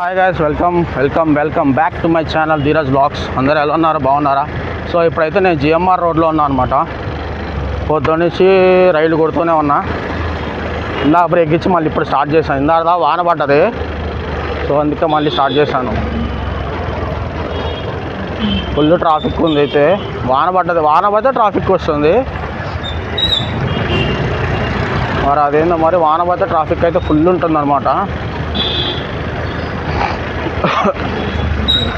Hi guys welcome welcome welcome back to my channel Dheeraj vlogs అందరు ఎలా ఉన్నారు? బాగున్నారా? సో ఇప్పుడైతే నేను జిఎంఆర్ రోడ్లో ఉన్నా అనమాట పొద్దు రైలు కొడుతూనే ఉన్నా. ఇందాక బ్రేక్ ఇచ్చి మళ్ళీ ఇప్పుడు స్టార్ట్ చేశాను. ఇందా వాన పడ్డది. సో అందుకే మళ్ళీ స్టార్ట్ చేశాను. ఫుల్ ట్రాఫిక్ ఉంది అయితే వాన పడ్డది. వాన పడితే ట్రాఫిక్ వస్తుంది. మరి అదేందో మరి వాన పడితే ట్రాఫిక్ అయితే ఫుల్ ఉంటుంది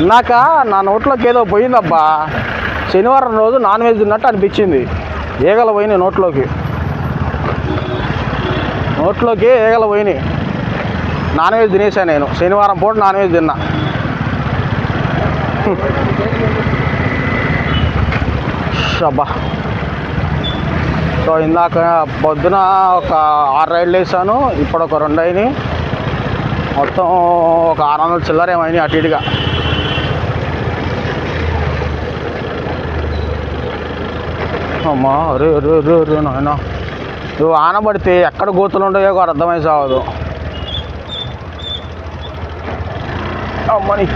నాక నా నోట్లోకి ఏదో పోయిందబ్బా. శనివారం రోజు నాన్ వెజ్ తిన్నట్టు అనిపించింది. ఈగలు పోయినాయి నోట్లోకి. నోట్లోకి ఈగలు పోయినాయి. నాన్ వెజ్ తినేసాను నేను. శనివారం పూట నాన్ వెజ్ తిన్నా. షబ్బా. సో ఇందాక పొద్దున ఒక ఆరు రైళ్ళు వేసాను ఇప్పుడు ఒక రెండు అయినాయి. మొత్తం ఒక ఆరు వందల చిల్లరేమైనాయి అటు ఇటుగా. అమ్మా అరే అరే అరే అరే నాయన. నువ్వు ఆనబడితే ఎక్కడ గోతులు ఉంటాయో కూడా అర్థమై సావదు అమ్మని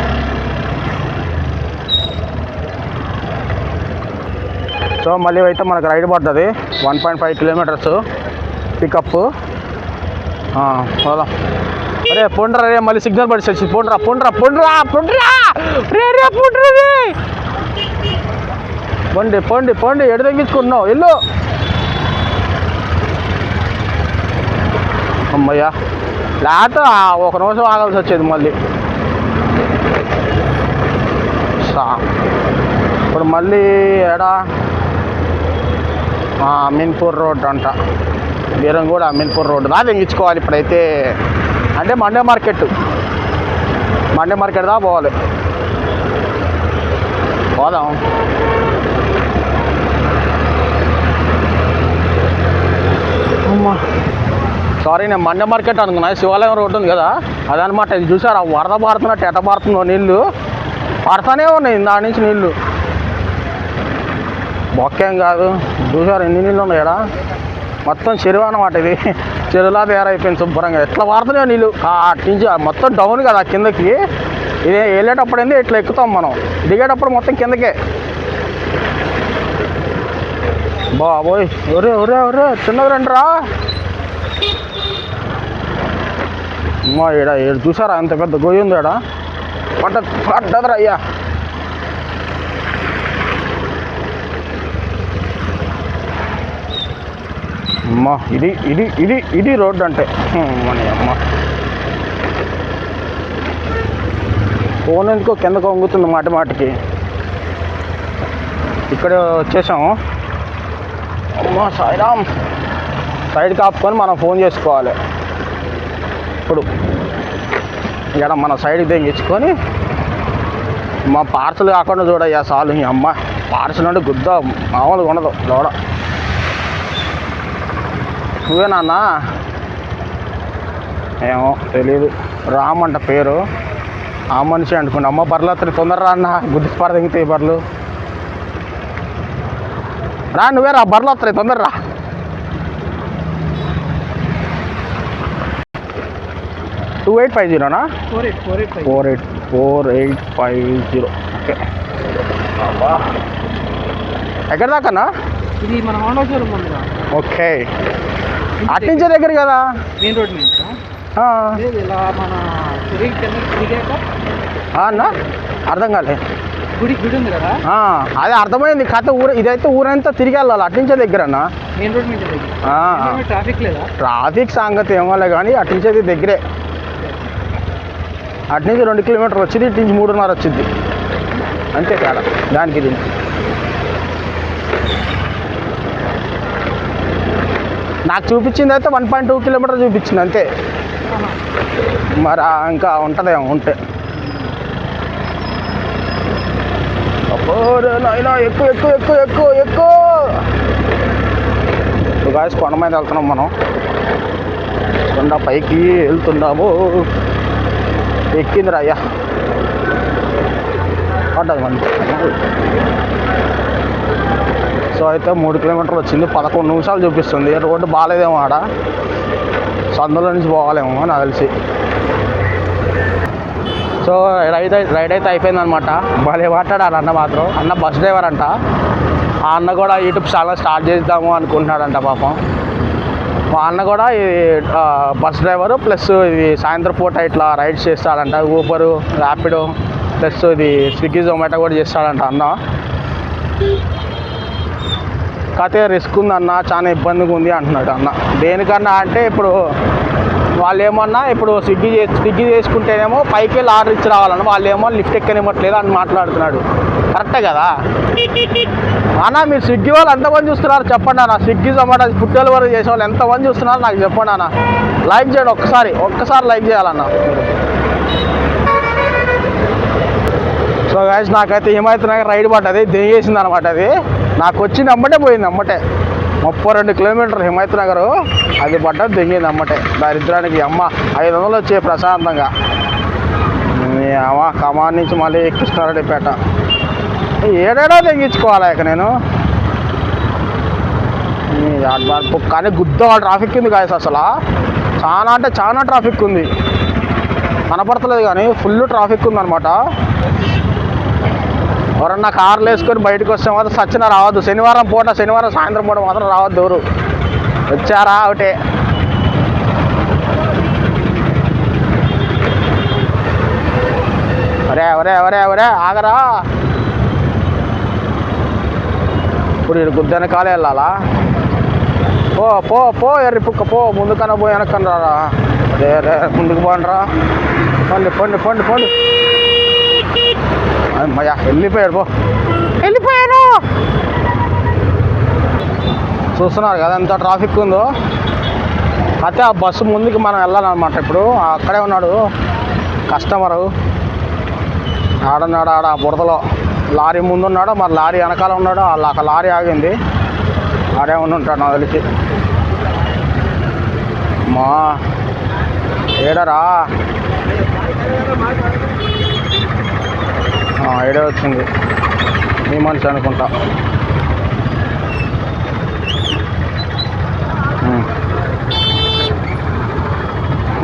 సో మళ్ళీ అయితే మనకు రైడ్ పడుతుంది. One point five kilometres pickup. పోదాం. రే పొండ్రా రే మళ్ళీ సిగ్నల్ పడిచేసి పొండ్రా పొండ్రా పొండ్రా పొండ్రా! రే రే పొండ్రా రే! పొండి పొండి పోండి ఎడ తగ్గించుకున్నావు వెళ్ళు! అమ్మయ్యా! లేకపోతే ఒక నిమిషం ఆగాల్సి వచ్చేది మళ్ళీ. సా. ఇప్పుడు మళ్ళీ ఎడా అమీన్పూర్ రోడ్ అంట. బీరం కూడా అమీన్పూర్ రోడ్ దా తెగించుకోవాలి ఇప్పుడైతే. అంటే మండే మార్కెట్ మండే మార్కెట్ దా పోవాలి. పోదాం. అమ్మా. సారీ నేను మండే మార్కెట్ అనుకున్నా. శివాలయం రోడ్డు ఉంది కదా అదనమాట. ఇది చూసారా వరద పారుతున్నట్టు ఎట పారుతుందో నీళ్ళు పడతానే ఉన్నాయి దాని నుంచి నీళ్ళు బొక్కేం కాదు. చూసారు ఎన్ని నీళ్ళు ఉన్నాయడా మొత్తం చెరువు అనమాట ఇది. చెరువులా తయారైపోయింది శుభ్రంగా. ఎట్లా వాడుతున్నాయో నీళ్ళు? ఆ మొత్తం డౌన్ కదా కిందకి. ఇది వెళ్ళేటప్పుడు ఏంది? ఇట్లా ఎక్కుతాం మనం. దిగేటప్పుడు మొత్తం కిందకే. బాబోయ్. ఒరే ఒరే ఒరే చిన్నది రండి రా అమ్మా ఈడ ఈడ చూసారా? అంత పెద్ద గొయ్యి ఉంది ఈడ. పడ్డ పడ్డదిరా అయ్యా. అమ్మా ఇది ఇది ఇది ఇది రోడ్డు అంటే. మన అమ్మ. ఫోన్ ఎందుకో కిందకు వంగుతుంది మాటి మాటికి. ఇక్కడ వచ్చేసాము. అమ్మా సాయిరామ్. సైడ్ కాపుకొని మనం ఫోన్ చేసుకోవాలి. ఇప్పుడు ఇక్కడ మన సైడ్కి తెగించుకొని మా పార్సల్ కాకుండా చూడయ్యా చాలు ఈ అమ్మ. పార్సల్ అంటే గుద్ద మామూలుగా ఉండదు లోడ. నువ్వేనా ఏమో తెలీదు. రామ్ అంట పేరు. ఆ మనిషి అనుకున్నా అమ్మ బర్రెలు అతను తొందర అన్న. గుద్ది పార తెగితే బర్రెలు. రా నువ్వే రా. బర్రెలు వస్తాయి తొందర రా. Two eight five జీరోనా? Four eight four eight five four eight four eight five zero. Okay. అబ్బా. ఎక్కడ దాకానా ఇది మన హోండా షోరూమ్ ఉందిగా ఓకే. అట్నుంచే దగ్గర కదా? మెయిన్ రోడ్ నుంచి. ఇలా మన అన్న? అర్థం కాలే. గుడి గుడి ఉంది కదా? అదే అర్థమైంది. కథ ఊరు ఇదైతే ఊరంతా తిరిగి వెళ్ళాలి. అట్నుంచే దగ్గర అన్న? మెయిన్ రోడ్ నుంచి ట్రాఫిక్ లేదా? ట్రాఫిక్ సంగతి ఏమోలే కానీ అట్నుంచేది దగ్గరే. అట్నుంచి రెండు కిలోమీటర్లు వచ్చింది ఇటు నుంచి మూడున్నర వచ్చింది. అంతే తేడా. దానికి దీనికి. నాకు చూపించింది అయితే వన్ పాయింట్ టూ కిలోమీటర్ చూపించింది అంతే. మరి ఇంకా ఉంటుందేమో ఉంటే. ఎక్కువ ఎక్కువ ఎక్కువ ఎక్కువ ఎక్కువ గాయస్ కొండ మీద వెళ్తున్నాం మనం. కొండ పైకి వెళ్తున్నాము. ఎక్కిందిరా అయ్యా పడ్డది మంది సో అయితే మూడు కిలోమీటర్లు వచ్చింది. పదకొండు నిమిషాలు చూపిస్తుంది. రోడ్డు బాగాలేదేమో ఆడ. సందులో నుంచి పోవాలేమో నాకు తెలిసి. సో రైడ్ రైడ్ అయితే అయిపోయింది అనమాట భలే మాట్లాడారు అన్న మాత్రం. అన్న బస్ డ్రైవర్ అంట. ఆ అన్న కూడా యూట్యూబ్ ఛానల్ స్టార్ట్ చేద్దాము అనుకుంటున్నాడంట పాపం. మా అన్న కూడా ఇది బస్ డ్రైవరు ప్లస్ ఇది సాయంత్రం పూట ఇట్లా రైడ్స్ చేస్తాడంట. ఊబరు ర్యాపిడో ప్లస్ ఇది స్విగ్గీ జొమాటో కూడా చేస్తాడంట అన్న. కాకపోతే రిస్క్ ఉందన్న చాలా ఇబ్బందిగా ఉంది అంటున్నాడు అన్న. దేనికన్నా అంటే ఇప్పుడు వాళ్ళు ఏమన్నా ఇప్పుడు స్విగ్గీ చే స్విగ్గీ చేసుకుంటేనేమో పైకి వెళ్ళి ఆర్డర్ ఇచ్చి రావాలన్న వాళ్ళు ఏమో లిఫ్ట్ ఎక్కనివ్వట్లేదు అని మాట్లాడుతున్నాడు. కరెక్టే కదా? అన్న మీరు స్విగ్గీ వాళ్ళు ఎంతమంది చూస్తున్నారు చెప్పండి అన్న. స్విగ్గీ జొమాటో ఫుడ్ డెలివరీ చేసే వాళ్ళు ఎంతమంది చూస్తున్నారు నాకు చెప్పండి అన్న. లైక్ చేయండి ఒక్కసారి ఒక్కసారి లైక్ చేయాలన్న. సో గాయస్ నాకైతే హిమాయత్ నగర్ రైడ్ పడ్డది దిగేసింది అనమాట అది. నాకు వచ్చింది అమ్మటే పోయింది అమ్మటే. ముప్పై రెండు కిలోమీటర్లు హిమాయత్ నగరు అది పడ్డ దిగింది అమ్మటే. దరిద్రానికి అమ్మ ఐదు వందలు వచ్చే ప్రశాంతంగా. అమ్మ కమాన్ నుంచి మళ్ళీ కృష్ణారెడ్డిపేట. ఏడేడా తెగించుకోవాలి ఇక నేను? కానీ గుద్ద ట్రాఫిక్ ఉంది కాదు అసలు. చాలా అంటే చాలా ట్రాఫిక్ ఉంది. కనపడతలేదు కానీ ఫుల్ ట్రాఫిక్ ఉందన్నమాట. ఎవరన్నా కార్లు వేసుకొని బయటకు వస్తే మాత్రం సచ్చిన రావద్దు. శనివారం పూట శనివారం సాయంత్రం పూట మాత్రం రావద్దు ఎవరు. వచ్చారా? ఒకటే. ఒరే ఒరే ఒరే ఒరే ఆగరా. ఇప్పుడు ఇటు గుద్దెన కాలే వెళ్ళాలా? పో పో పో ఎర్రి పుక్క పో ముందుకన్నా పోయి వెనక్కన రా. రే రే ముందుకు పోండిరా. పండి పండి పండి పండి. వెళ్ళిపోయాడు పో. వెళ్ళిపోయాను. చూస్తున్నారు కదా ఎంత ట్రాఫిక్ ఉందో. అయితే ఆ బస్సు ముందుకు మనం వెళ్ళాలన్నమాట ఇప్పుడు. అక్కడే ఉన్నాడు కస్టమరు ఆడున్నాడు ఆడ బురదలో. లారీ ముందు ఉన్నాడు మరి లారీ వెనకాల ఉన్నాడు. వాళ్ళ అక్కడ లారీ ఆగింది. ఆడే ఉండి ఉంటాడు నాకు తెలిసి మా ఏడరా? ఏడే వచ్చింది. మీ మనిషి అనుకుంటా.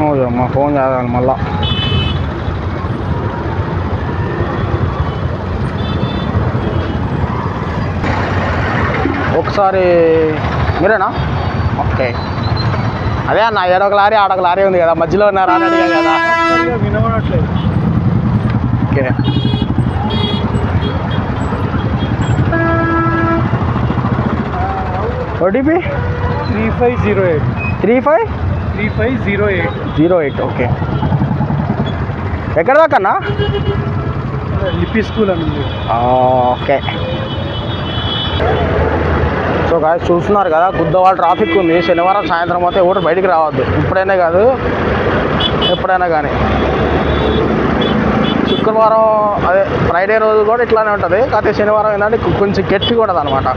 ఓయమ్మ ఫోన్ చేయాలి మళ్ళా. ఒకసారి మీరేనా? ఓకే. అదే అన్న ఏడొక లారీ ఆడొక లారీ ఉంది కదా మధ్యలో ఉన్నారా అని అడిగా కదా. Okay. OTP? Three five zero eight. Three five? Three five zero eight. Zero eight okay. ఎక్కడ దాకా అన్నా? లిపి స్కూల్ అని ఉంది. ఓకే. సో గాయ చూస్తున్నారు కదా గుద్దవాళ్ళ ట్రాఫిక్ ఉంది. శనివారం సాయంత్రం అయితే ఎవరు బయటికి రావద్దు. ఇప్పుడైనా కాదు ఎప్పుడైనా కానీ. శుక్రవారం అదే ఫ్రైడే రోజు కూడా ఇట్లానే ఉంటుంది. కాకపోతే శనివారం ఏంటంటే కొంచెం గట్టిగా ఉండదు అనమాట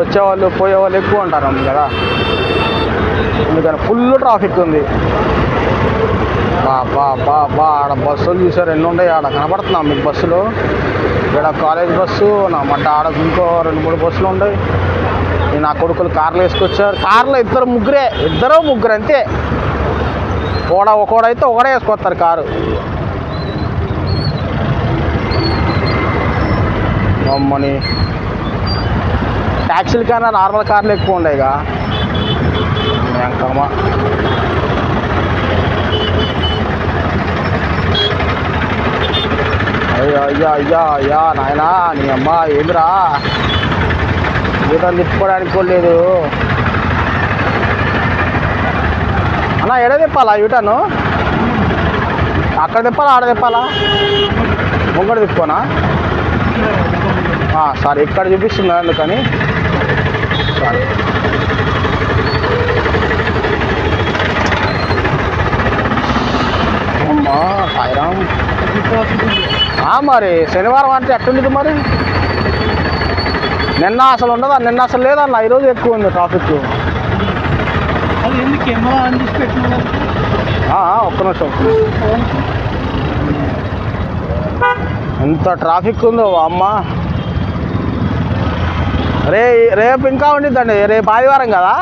వచ్చేవాళ్ళు పోయేవాళ్ళు ఎక్కువ ఉంటారు కదా. అందుకని ఫుల్ ట్రాఫిక్ ఉంది. బా బా బా బా ఆడ బస్సులు చూసారు ఎన్ని ఉన్నాయి ఆడ కనపడుతున్నాం మీకు బస్సులు. ఇక్కడ కాలేజ్ బస్సు నా మట్ట ఆడ ఇంకో రెండు మూడు బస్సులు ఉన్నాయి. నా కొడుకులు కార్లు వేసుకొచ్చారు. కార్లో ఇద్దరు ముగ్గురే ఇద్దరు ముగ్గురు అంతే. కూడా ఒకడైతే ఒకడే వేసుకొస్తారు కారు. మమ్మని ట్యాక్సీల కన్నా నార్మల్ కార్లు ఎక్కువ ఉండేగా వెంకమ్మ అయ్యా అయ్యా అయ్యా అయ్యా నాయనా నీ అమ్మ ఏందిరా జీతం తిప్పుకోవడానికి కూడా లేదు. అన్న ఎడ తిప్పాలా యూటను అక్కడ తిప్పాలా ఆడ తిప్పాలా? ముంగడు తిప్పుకోనా? సారీ ఇక్కడ చూపిస్తుంది అందుకని. సరే అమ్మా సాయిరామ్ మరి శనివారం అంటే ఎట్టుండదు మరి? నిన్న అసలు ఉండదా? నిన్న అసలు లేదన్న? ఈరోజు ఎక్కువ ఉంది ట్రాఫిక్ ఒక్క నిమిషం ఎంత ట్రాఫిక్ ఉందో అమ్మ. రే రేపు ఇంకా ఉండిద్దండి. రేపు ఆదివారం కదా?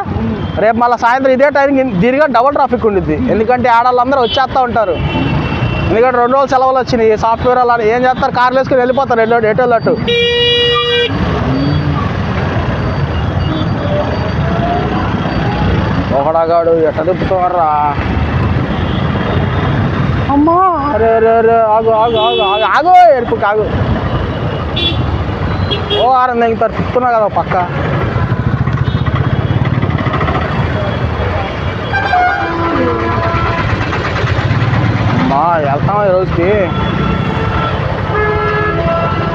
రేపు మళ్ళీ సాయంత్రం ఇదే టైంకి దీనిగా డబుల్ ట్రాఫిక్ ఉండిద్ది. ఎందుకంటే ఆడవాళ్ళందరూ వచ్చేస్తూ ఉంటారు. ఎందుకంటే రెండు రోజులు సెలవులు వచ్చినాయి సాఫ్ట్వేర్ అలా ఏం చేస్తారు? కార్లు వేసుకుని వెళ్ళిపోతారు ఎల్లో ఎటు వెళ్ళట్టు ఒకడగాడు ఎట్ట తిప్పుతారా అమ్మా! అరే అరే అరే ఆగు ఆగు ఆగు ఆగు ఆగు ఎరుపు ఆగు. ఓ ఆరం తగ్గుతారు తిప్పుతున్నా కదా పక్క. మా వెళ్తాం ఈరోజుకి రోజుకి?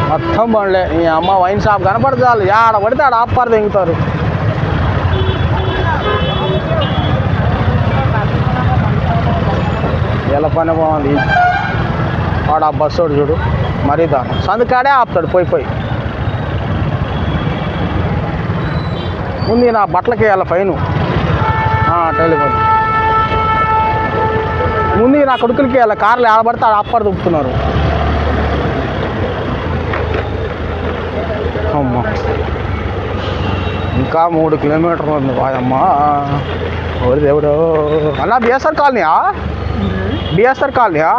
మొత్తం బండ్లే. ఈ అమ్మ వైన్ షాప్ కనపడితే చాలు ఆడ పడితే ఆడ ఆపారు తెగుతారు. ఎలా పని బాగుంది. వాడు ఆ బస్సు చూడు. మరీ దాని సందుకాడే ఆపుతాడు. పోయి పోయి. ఉంది నా బట్టలకి వేయాలి ఫైను టెలిఫోన్ ముందు నా కొడుకులకి వేయాలి కార్లు ఆడబడితే ఆడ ఆపారు దుప్పుతున్నారు అమ్మ. ఇంకా మూడు కిలోమీటర్లు ఉంది వాయమ్మ. ఓరి దేవుడు. అన్నా బిఎస్ఆర్ కాలనీయా? బిఎస్ఆర్ కాలనీయా?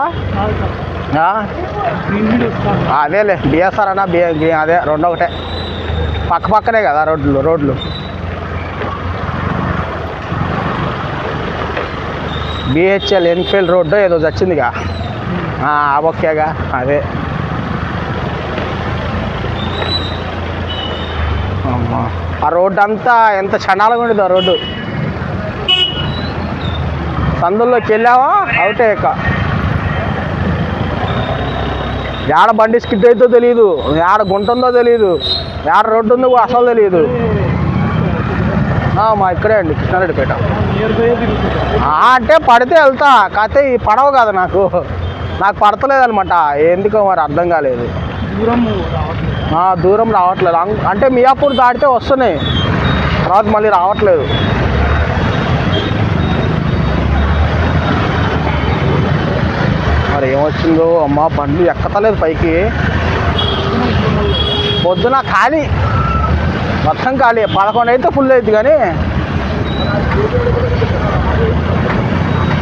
అదేలే బిఎస్ఆర్ అన్న బి అదే రెండు ఒకటే పక్క పక్కనే కదా రోడ్లు రోడ్లు. బిహెచ్ఎల్ ఎన్ఫీల్డ్ రోడ్డు ఏదో వచ్చిందిగా ఓకేగా అదే. ఆ రోడ్డు అంతా ఎంత క్షణాలుగా ఉండేది ఆ రోడ్డు. సందుల్లోకి వెళ్ళావా? అవుటే ఇక. యాడ బండి స్కిడ్ అవుతుందో తెలియదు యాడ గుంట ఉందో తెలియదు యాడ రోడ్డు ఉందో అసలు తెలియదు మా ఇక్కడే అండి కృష్ణారెడ్డిపేట. అంటే పడితే వెళ్తా కాకపోతే ఈ పడవ కాదు నాకు. నాకు పడతలేదు అనమాట ఎందుకో మరి అర్థం కాలేదు. దూరం రావట్లేదు. అంటే మియాపూర్ దాటితే వస్తున్నాయి. తర్వాత మళ్ళీ రావట్లేదు. మరి ఏమొచ్చిందో అమ్మ బండ్లు ఎక్కతలేదు పైకి. పొద్దున ఖాళీ. మొత్తం ఖాళీ. పదకొండు అయితే ఫుల్ అయింది కానీ.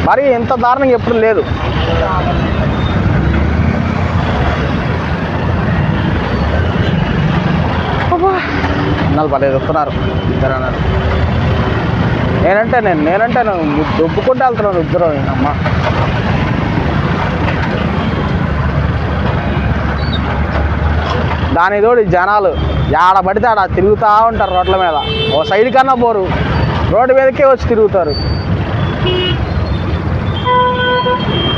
మరి ఇంత దారుణంగా ఎప్పుడు లేదు. అన్నలు పర్లేదు వస్తున్నారు ఇద్దరు అన్నారు. నేనంటే నేను నేనంటే నేను దొబ్బుకుంటే వెళ్తున్నాను ఇద్దరు అమ్మ. దాని తోడు జనాలు. ఆడ పడితే ఆడ తిరుగుతూ ఉంటారు రోడ్ల మీద. ఓ సైడ్ కన్నా పోరు. రోడ్డు మీదకే వచ్చి తిరుగుతారు.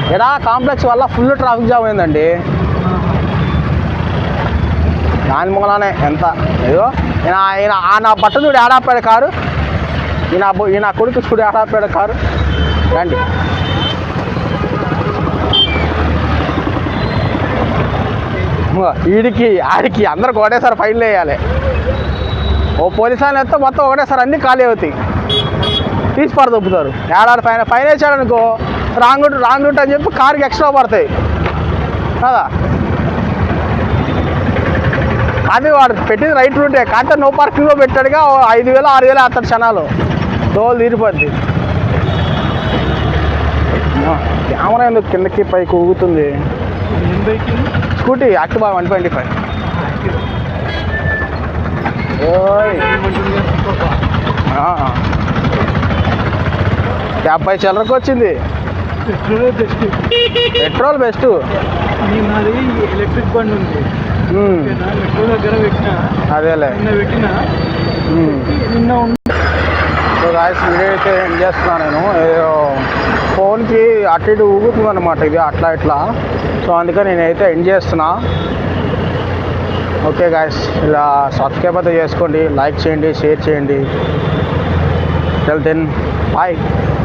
ఇక్కడ కాంప్లెక్స్ వల్ల ఫుల్ ట్రాఫిక్ జామ్ అయిందండి. దాని మూలనే ఎంత. ఏదో ఈయన ఈయన ఆయన నా బట్ట చూడు ఆడాపాడు కారు. ఈయన ఈయన కొడుకు చూడు ఆడాపాడు కారు. రండి. వీడికి ఆడికి అందరికి ఒకటేసారి ఫైన్లు వేయాలి ఓ పోలీస్ ఆయన మొత్తం ఒకటేసారి అన్నీ ఖాళీ అవుతాయి. తీసి పడదొప్పుతారు ఏడాది ఫైన్ ఫైన్ వేసాడనుకో రాంగ్ రూట్ రాంగ్ రూట్ అని చెప్పి కార్కి ఎక్స్ట్రా పడతాయి. కదా? అది వాడు పెట్టింది రైట్ రూటే కాకపోతే నో పార్కింగ్లో పెట్టాడుగా ఐదు వేలు ఆరు వేలు వేస్తాడు క్షణాలు. దోలు తీరిపోద్ది. కెమెరా ఎందుకు కిందకి పైకి ఊగుతుంది? Scooty Activa one twenty five. డెబ్బై చిల్లరకు వచ్చింది. పెట్రోల్ బెస్ట్ పెట్రోల్ నాది ఎలక్ట్రిక్ బండి ఉంది. మెట్రో దగ్గర పెట్టిన? అదేలే. నిన్న పెట్టిన? ఉమ్. నిన్న ఉన్న సో గాయస్ వీడియో అయితే ఏం చేస్తున్నా నేను. ఏదో ఫోన్కి అటు ఇటు ఊగుతుంది అనమాట ఇది అట్లా ఇట్లా. సో అందుకని నేనైతే ఎండ్ చేస్తున్నా. ఓకే గాయస్ ఇలా సబ్స్క్రైబ్ అయితే చేసుకోండి లైక్ చేయండి షేర్ చేయండి. Tell then bye